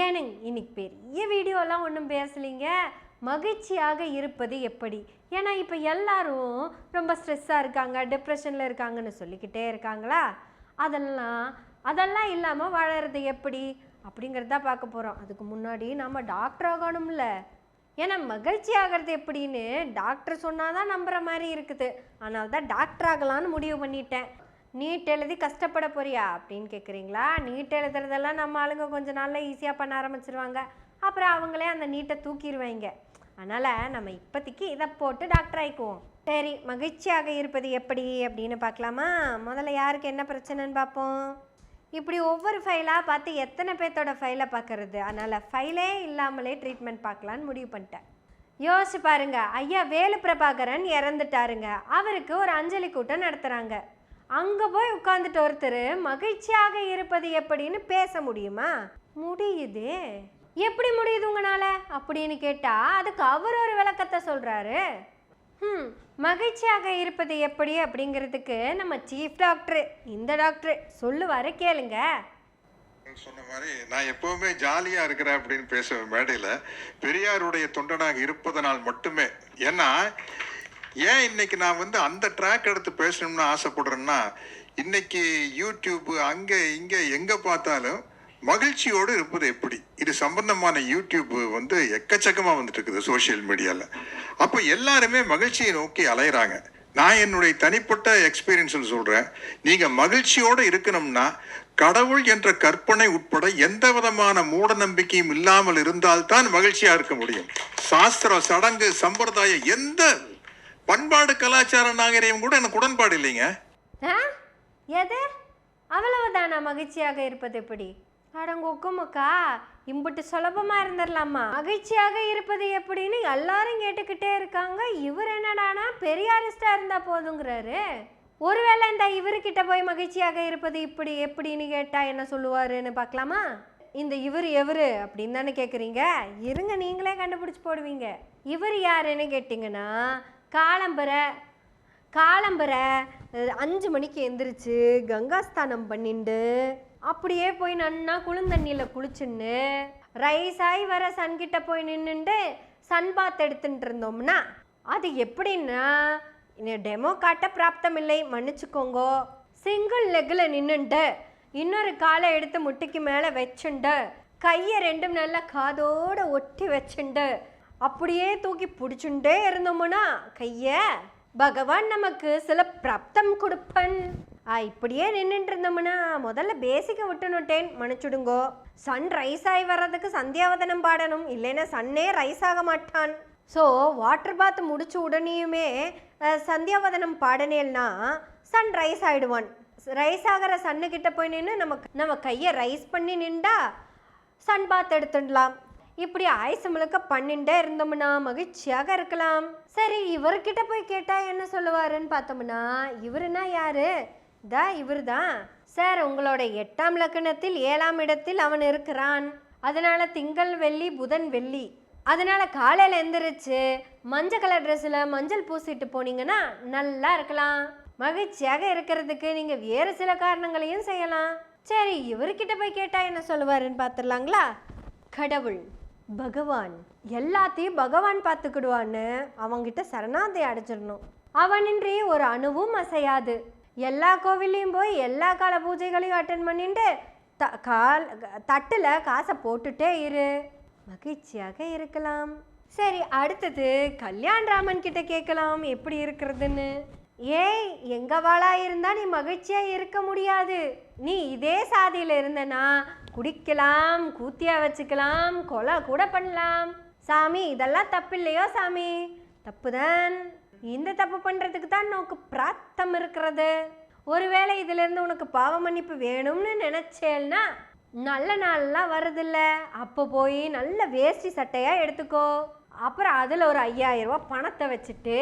ஏனுங்க இன்னைக்கு பெரிய வீடியோலாம் ஒன்றும் பேசலைங்க. மகிழ்ச்சியாக இருப்பது எப்படி? ஏன்னா இப்போ எல்லாரும் ரொம்ப ஸ்ட்ரெஸ்ஸாக இருக்காங்க டிப்ரெஷனில் இருக்காங்கன்னு சொல்லிக்கிட்டே இருக்காங்களா? அதெல்லாம் அதெல்லாம் இல்லாமல் வாழறது எப்படி? அப்படிங்கிறத பார்க்க போகிறோம் அதுக்கு முன்னாடி நம்ம டாக்டர் ஆகணும்ல. ஏன்னா மகிழ்ச்சி ஆகிறது எப்படின்னு டாக்டர் சொன்னாதான் நம்புற மாதிரி இருக்குது. அதனால தான் டாக்டர் ஆகலான்னு முடிவு பண்ணிட்டேன். நீட் எழுதி கஷ்டப்பட போறியா அப்படின்னு கேட்குறீங்களா நீட் எழுதுறதெல்லாம் நம்ம ஆளுங்க கொஞ்ச நாளில் ஈஸியாக பண்ண ஆரம்பிச்சிருவாங்க. அப்புறம் அவங்களே அந்த நீட்டை தூக்கிடுவாங்க அதனால் நம்ம இப்போதைக்கு இதை போட்டு டாக்டர் ஆயிக்குவோம். சரி மகிழ்ச்சியாக இருப்பது எப்படி அப்படின்னு பார்க்கலாமா? முதல்ல யாருக்கு என்ன பிரச்சனைன்னு பார்ப்போம். இப்படி ஒவ்வொரு ஃபைலாக பார்த்து எத்தனை பேர்த்தோட ஃபைலை பார்க்குறது? அதனால் ஃபைலே இல்லாமலே ட்ரீட்மெண்ட் பார்க்கலான்னு முடிவு பண்ணிட்டேன். யோசிச்சு பாருங்க. ஐயா வேலு பிரபாகரன் இறந்துட்டாருங்க. அவருக்கு ஒரு அஞ்சலி கூட்டம் நடத்துகிறாங்க அங்கே போய் உட்காந்துட்டு ஒருத்தர் மகிழ்ச்சியாக இருப்பது எப்படின்னு பேச முடியுமா? முடியுது. எப்படி முடியுது உங்களால அப்படின்னு கேட்டால் அதுக்கு அவர் ஒரு விளக்கத்தை சொல்கிறாரு ம் மகிழ்ச்சியாக இருப்பது எப்படி அப்படிங்கிறதுக்கு நம்ம சீஃப் டாக்டர் இந்த டாக்டர் சொல்லுவார் கேளுங்க. சொன்ன மாதிரி நான் எப்பவுமே ஜாலியா இருக்கிறேன் அப்படின்னு பேசுவேன் மேடையில. பெரியாருடைய தொண்டனாக இருப்பதனால் மட்டுமே. ஏன்னா ஏன் இன்னைக்கு நான் வந்து அந்த ட்ராக் எடுத்து பேசணும்னு ஆசைப்படுறேன்னா இன்னைக்கு யூடியூப் அங்கே இங்கே எங்கே பார்த்தாலும் மகிழ்ச்சியோடு இருப்பது எப்படி? இது சம்பந்தமான யூடியூப் வந்து எக்கச்சக்கமாக வந்துட்டு இருக்குது சோஷியல் மீடியாவில் அப்போ எல்லாருமே மகிழ்ச்சியை நோக்கி அலையிறாங்க. நான் என்னுடைய தனிப்பட்ட எக்ஸ்பீரியன்ஸில் சொல்கிறேன் நீங்கள் மகிழ்ச்சியோடு இருக்கணும்னா கடவுள் என்ற கற்பனை உட்பட எந்த விதமான மூட நம்பிக்கையும் இல்லாமல் இருந்தால்தான் மகிழ்ச்சியாக இருக்க முடியும். சாஸ்திரம் சடங்கு சம்பிரதாயம் எந்த பண்பாடு கலாச்சார நாகரிகம் கூட எனக்கு உடன்பாடு இல்லைங்க. ஆ? எது? அவ்வளவுதானா மகிழ்ச்சியாக இருப்பது எப்படி? அடங்கொக்குமக்கா இம்புட்டு சுலபமா இருந்துடலாமா மகிழ்ச்சியாக இருப்பது எப்படின்னு எல்லாரும் கேட்டுக்கிட்டே இருக்காங்க. இவர் என்னடானா பெரியாரிஸ்டா இருந்தா போதுங்கிறாரு. ஒருவேளை இந்த இவர்கிட்ட போய் மகிழ்ச்சியாக இருப்பது இப்படி எப்படின்னு கேட்டா என்ன சொல்லுவாருன்னு பார்க்கலாமா? இந்த இவர் எவரு அப்படின்னு தானே கேட்குறீங்க இருங்க நீங்களே கண்டுபிடிச்சி போடுவீங்க. இவர் யாருன்னு கேட்டிங்கன்னா காலம்பரை காலம்பரை அஞ்சு மணிக்கு எந்திரிச்சு கங்காஸ்தானம் பண்ணிண்டு அப்படியே போய் நன்னா குளிர்ந்தண்ணியில் குளிச்சுன்னு ரைஸ் ஆகி வர சன்கிட்ட போய் நின்றுண்டு சன் பாத் எடுத்துட்டு இருந்தோம்னா அது எப்படின்னா டெமோ காட்ட பிராப்தம் இல்லை மன்னிச்சுக்கோங்கோ. சிங்கிள் லெக்கில் நின்றுண்டு இன்னொரு காலை எடுத்து முட்டிக்கு மேலே வச்சுண்டு கையை ரெண்டும் நல்லா காதோடு ஒட்டி வச்சுண்டு அப்படியே தூக்கி பிடிச்சுட்டே இருந்தோம்னா கைய பகவான் நமக்கு சில பிராப்தம் கொடுப்பன். ஆ இப்படியே நின்றுட்டு இருந்தோம்னா முதல்ல பேசிக்கை விட்டுனுட்டேன் மன்னிச்சுடுங்கோ. சன் ரைஸ் ஆகி வர்றதுக்கு சந்தியாவதனம் பாடணும். இல்லைன்னா சன்னே ரைஸ் ஆக மாட்டான். ஸோ வாட்டர் பாத் முடிச்ச உடனேயுமே சந்தியாவதனம் பாடனேல்னா சன் ரைஸ் ஆயிடுவான். ரைஸ் ஆகிற சன்னுக்கிட்ட போய் நின்று நம்ம நம்ம கையை ரைஸ் பண்ணி நின்றா சன் பாத் எடுத்துடலாம். இப்படி ஆயுசு முழுக்க பண்ணிட்டே இருந்தோம்னா மகிழ்ச்சியாக இருக்கலாம். சரி இவர்கிட்ட போய் கேட்டா என்ன சொல்லுவாருன்னு பார்த்தோம்னா இவருனா யாரு? தா இவர் தான் சார் உங்களோட எட்டாம் லக்கணத்தில் ஏழாம் இடத்தில் அவன் இருக்கிறான். அதனால திங்கள் வெள்ளி புதன் வெள்ளி. அதனால காலையில் எந்திரிச்சு மஞ்சள் கலர் ட்ரெஸ்ஸில் மஞ்சள் பூசிட்டு போனீங்கன்னா நல்லா இருக்கலாம். மகிழ்ச்சியாக இருக்கிறதுக்கு நீங்கள் வேறு சில காரணங்களையும் செய்யலாம். சரி இவர்கிட்ட போய் கேட்டால் என்ன சொல்லுவாருன்னு பார்த்துடலாங்களா? கடவுள். பகவான் எல்லாத்தையும் பகவான் பார்த்துக்கிடுவான்னு அவங்கிட்ட சரணாதை அடைச்சிடணும் அவனின்றி ஒரு அணுவும் அசையாது. எல்லா கோவில்லையும் போய் எல்லா கால பூஜைகளையும் அட்டன் பண்ணிட்டு த கால் தட்டில் காசை போட்டுட்டே இரு. மகிழ்ச்சியாக இருக்கலாம். சரி அடுத்தது கல்யாண் ராமன் கிட்ட கேட்கலாம் எப்படி இருக்கிறதுன்னு. ஏய் எங்க இருந்தால் இருந்தா நீ மகிழ்ச்சியா இருக்க முடியாது. நீ இதே சாதியில இருந்தனா குடிக்கலாம் கூத்தியா வச்சுக்கலாம் கொலை கூட பண்ணலாம். சாமி இதெல்லாம் தப்பு இல்லையோ சாமி? தப்புதான். இந்த தப்பு பண்றதுக்கு தான் உனக்கு பிராத்தம் இருக்கிறது. ஒருவேளை இதுல இருந்து உனக்கு பாவ மன்னிப்பு வேணும்னு நினைச்சேன்னா நல்ல நாள்லாம் வருதில்ல. அப்போ போய் நல்ல வேஷ்டி சட்டையாக எடுத்துக்கோ. அப்புறம் அதில் ஒரு ஐயாயிரம் ரூபா பணத்தை வச்சுட்டு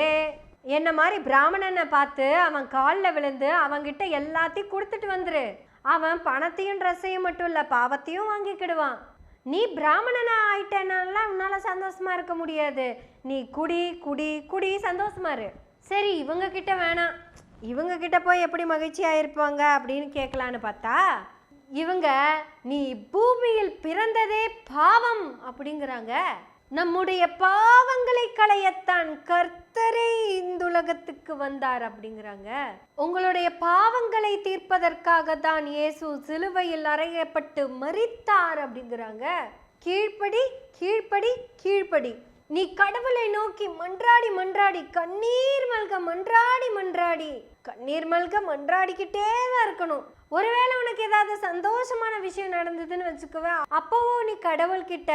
என்ன மாதிரி பிராமணனை பார்த்து அவன் காலில் விழுந்து அவங்கிட்ட எல்லாத்தையும் கொடுத்துட்டு வந்துரு. அவன் பணத்தையும் ட்ரெஸ்ஸையும் மட்டும் இல்லை பாவத்தையும் வாங்கிக்கிடுவான். நீ பிராமணனா ஆயிட்டனால உன்னால சந்தோஷமா இருக்க முடியாது. நீ குடி குடி குடி சந்தோஷமா இரு. சரி இவங்க கிட்ட வேணாம் இவங்க கிட்ட போய் எப்படி மகிழ்ச்சியா இருப்பாங்க அப்படின்னு கேட்கலான்னு பார்த்தா இவங்க நீ பூமியில் பிறந்ததே பாவம் அப்படிங்கிறாங்க. நம்முடைய பாவங்களை களையத்தான் கர்த்தரே இந்துலகத்துக்கு வந்தார் அப்படிங்கிறாங்க. உங்களுடைய பாவங்களை தீர்ப்பதற்காக தான் இயேசு சிலுவையில் அறையப்பட்டு மறித்தார் அப்படிங்கிறாங்க. கீழ்ப்படி கீழ்ப்படி கீழ்ப்படி. நீ கடவுளை நோக்கி மன்றாடி மன்றாடி கண்ணீர் மல்க மன்றாடி மன்றாடி. கண்ணீர் மல்க மன்றாடிக்கிட்டே தான் இருக்கணும். ஒருவேளை உனக்கு ஏதாவது சந்தோஷமான விஷயம் நடந்ததுன்னு வச்சுக்கவே அப்பவும் நீ கடவுள்கிட்ட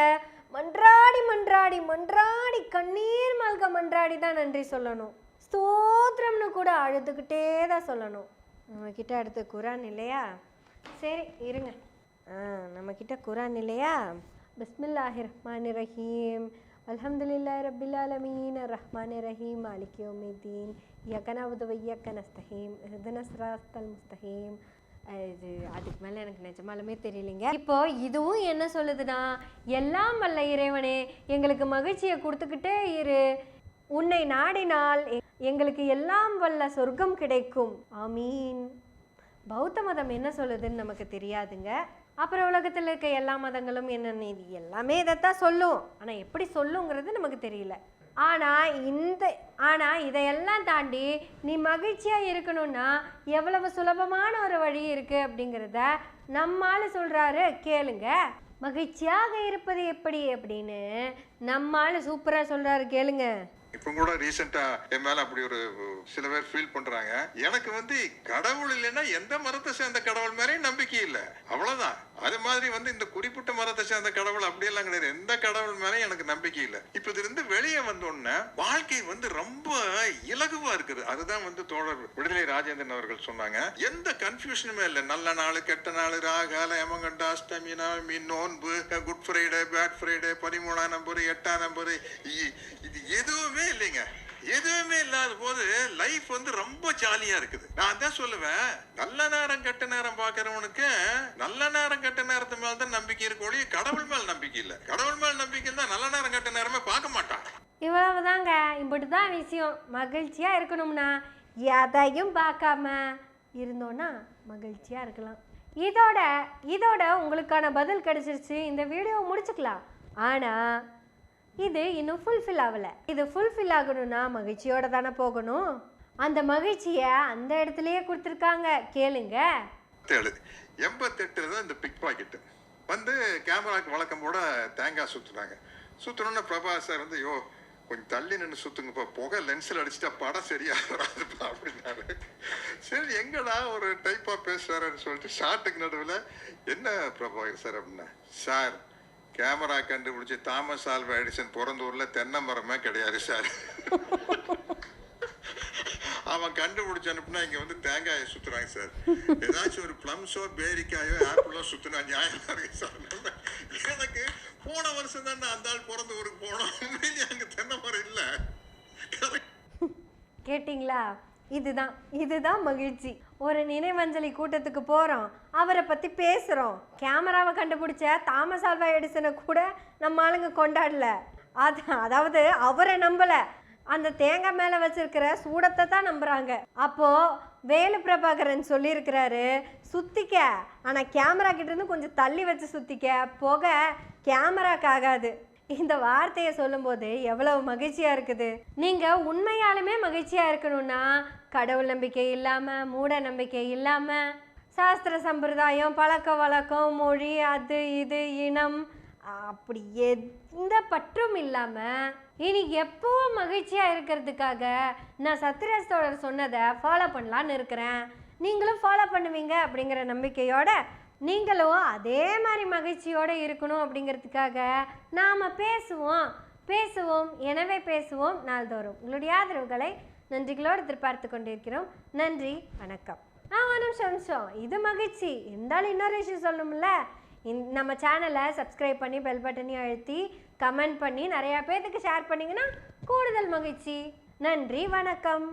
மன்றாடி மன்றாடி மன்றாடி கண்ணீர் மல்க மன்றாடி தான் நன்றி சொல்லணும். ஸ்தோத்திரம்னு கூட அழுதுகிட்டே தான் சொல்லணும். நம்மக்கிட்ட அடுத்து குரான் இல்லையா? சரி இருங்க. ஆ நம்மக்கிட்ட குரான் இல்லையா? பிஸ்மில்லாஹி ரஹ்மான் ரஹீம். அல்ஹம்துலில்லாஹி ரப்பில் ஆலமீன். ரஹ்மான் ரஹீம். மாலிக் யௌமித்தீன். இய்யாக நஅபுது வ இய்யாக முஸ்தஹீம். இது அதுக்கு மேலே எனக்கு நிஜமாலுமே தெரியலைங்க. இப்போ இதுவும் என்ன சொல்லுதுன்னா எல்லாம் வல்ல இறைவனே எங்களுக்கு மகிழ்ச்சியை கொடுத்துக்கிட்டே இரு. உன்னை நாடினால் எங்களுக்கு எல்லாம் வல்ல சொர்க்கம் கிடைக்கும். ஆமீன். பௌத்த மதம் என்ன சொல்லுதுன்னு நமக்கு தெரியாதுங்க. அப்புறம் உலகத்தில் இருக்க எல்லா மதங்களும் என்னென்ன இது எல்லாமே இதைத்தான் சொல்லும். ஆனால் எப்படி சொல்லுங்கிறது நமக்கு தெரியல. ஆனால் இந்த ஆனால் இதையெல்லாம் தாண்டி நீ மகிழ்ச்சியாக இருக்கணும்னா எவ்வளவு சுலபமான ஒரு வழி இருக்குது அப்படிங்கிறத நம்மால் சொல்கிறாரு கேளுங்க. மகிழ்ச்சியாக இருப்பது எப்படி அப்படின்னு நம்மால் சூப்பராக சொல்கிறாரு கேளுங்க. இப்ப கூட ரீசெண்டா என் மேல அப்படி ஒரு சில பேர் ஃபீல் பண்றாங்க. எனக்கு வந்து கடவுள் இல்லைன்னா எந்த மரத்தை சேர்ந்த கடவுள் மேலேயும் நம்பிக்கை இல்லை. அவ்வளவுதான். அது மாதிரி வந்து இந்த குறிப்பிட்ட மரத்தை சேர்ந்த கடவுள் அப்படியெல்லாம் கிடையாது. எந்த கடவுள் மேலேயும் எனக்கு நம்பிக்கை இல்லை. இப்ப இதுல இருந்து வெளியே வந்தோடனே வாழ்க்கை வந்து ரொம்ப இலகுவா இருக்குது. அதுதான் வந்து தோழர் விடுதலை ராஜேந்திரன் அவர்கள் சொன்னாங்க. எந்த கன்ஃபியூஷனுமே இல்லை. நல்ல நாள் கெட்ட நாள் ராகால யமகண்ட அஷ்டமி நவமி நோன்பு குட் ஃப்ரைடே பேட் ஃப்ரைடே பதிமூணாம் நம்பர் எட்டாம் நம்பர் இது எதுவுமே இல்லைங்க. எதுவுமே இல்லாத போது லைஃப் வந்து ரொம்ப ஜாலியா இருக்குது. நான் தான் சொல்லுவேன். நல்ல நேரம் கெட்ட நேரம் பாக்குறவனுக்கு நல்ல நேரம் கெட்ட நேரத்து மேல தான் நம்பிக்கை இருக்கு ஒழிய கடவுள் மேல நம்பிக்கை இல்ல. கடவுள் மேல நம்பிக்கை இருந்தா நல்ல நேரம் கெட்ட நேரமே பார்க்க மாட்டான். இவ்வளவுதாங்க. இப்படி தான் விஷயம். மகிழ்ச்சியாக இருக்கணும்னா எதையும் பார்க்காம இருந்தோன்னா மகிழ்ச்சியாக இருக்கலாம். இதோட இதோட உங்களுக்கான பதில் கிடைச்சிருச்சு. இந்த வீடியோ முடிச்சுக்கலாம். ஆனால் இது இன்னும் ஃபுல்ஃபில் ஆகலை. இது ஃபுல்ஃபில் ஆகணும்னா மகிழ்ச்சியோட தானே போகணும்? அந்த மகிழ்ச்சியை அந்த இடத்துலயே கொடுத்துருக்காங்க. கேளுங்க. ஏழு எண்பத்தெட்டுல தான் இந்த பிக் பாக்கெட்டு வந்து கேமராக்கு வழக்கம் போட தேங்காய் சுற்றுனாங்க சுத்தணும்னா பிரபாஸ் சார் வந்து யோ கொஞ்சம் தள்ளி நின்று சுற்றுங்கப்பா புகை லென்ஸில் அடிச்சிட்டா படம் சரியா வராதுப்பா அப்படின்னாரு. சரி எங்கடா ஒரு டைப்பாக பேசுறாருன்னு சொல்லிட்டு ஷார்ட்டுக்கு நடுவில் என்ன பிரபாகர் சார்? அப்படின்னா சார் கேமரா கண்டுபிடிச்சி தாமஸ் ஆல்வா எடிசன் பிறந்தூரில் தென்னை மரமே கிடையாது சார். அவன் கண்டுபிடிச்சு அனுப்புனா இங்க வந்து தேங்காயை சுத்துறாங்க சார். ஏதாச்சும் ஒரு பிளம்ஸோ பேரிக்காயோ ஆப்பிளோ சுத்துனா நியாயமா இருக்கு சார். எனக்கு போன வருஷம் தான் அந்த ஆள் பிறந்த ஊருக்கு போனோம். உண்மையிலேயே அங்க தென்னை மரம் இல்ல. கேட்டிங்களா? இதுதான். இதுதான் மகிழ்ச்சி. ஒரு நினைவஞ்சலி கூட்டத்துக்கு போகிறோம் அவரை பற்றி பேசுகிறோம் கேமராவை கண்டுபிடிச்ச தாமஸ் ஆல்வா எடிசனை கூட நம்ம ஆளுங்க கொண்டாடல. அது அதாவது அவரை நம்பலை. அந்த தேங்காய் மேலே வச்சிருக்கிற சூடத்தை தான் நம்புகிறாங்க அப்போது வேலு பிரபாகரன் சொல்லியிருக்கிறாரு சுத்திக்க. ஆனால் கேமரா கிட்டேருந்து கொஞ்சம் தள்ளி வச்சு சுத்திக்க. புகை கேமராக்கு ஆகாது. இந்த வார்த்தையை சொல்லும்போது எவ்வளவு மகிழ்ச்சியாக இருக்குது? நீங்கள் உண்மையாலுமே மகிழ்ச்சியாக இருக்கணும்னா கடவுள் நம்பிக்கை இல்லாமல் மூட நம்பிக்கை இல்லாமல் சாஸ்திர சம்பிரதாயம் பழக்க வழக்கம் மொழி அது இது இனம் அப்படி எந்த பற்றும் இல்லாமல் இனி எப்பவும் மகிழ்ச்சியாக இருக்கிறதுக்காக நான் சத்யராஜ் சொன்னதை ஃபாலோ பண்ணலான்னு இருக்கிறேன். நீங்களும் ஃபாலோ பண்ணுவீங்க அப்படிங்கிற நம்பிக்கையோட நீங்களும் அதே மாதிரி மகிழ்ச்சியோடு இருக்கணும் அப்படிங்கிறதுக்காக நாம் பேசுவோம். பேசுவோம் எனவே பேசுவோம் நாள்தோறும். உங்களுடைய ஆதரவுகளை நன்றிகளோடு எதிர்பார்த்து கொண்டிருக்கிறோம். நன்றி வணக்கம். ஆ ஒரு நிமிஷம் நிமிஷம். இது மகிழ்ச்சி. இருந்தாலும் இன்னொரு விஷயம் சொல்லணும்ல? இந் நம்ம சேனலை சப்ஸ்கிரைப் பண்ணி பெல் பட்டனையும் அழுத்தி கமெண்ட் பண்ணி நிறையா பேர்த்துக்கு ஷேர் பண்ணிங்கன்னா கூடுதல் மகிழ்ச்சி. நன்றி வணக்கம்.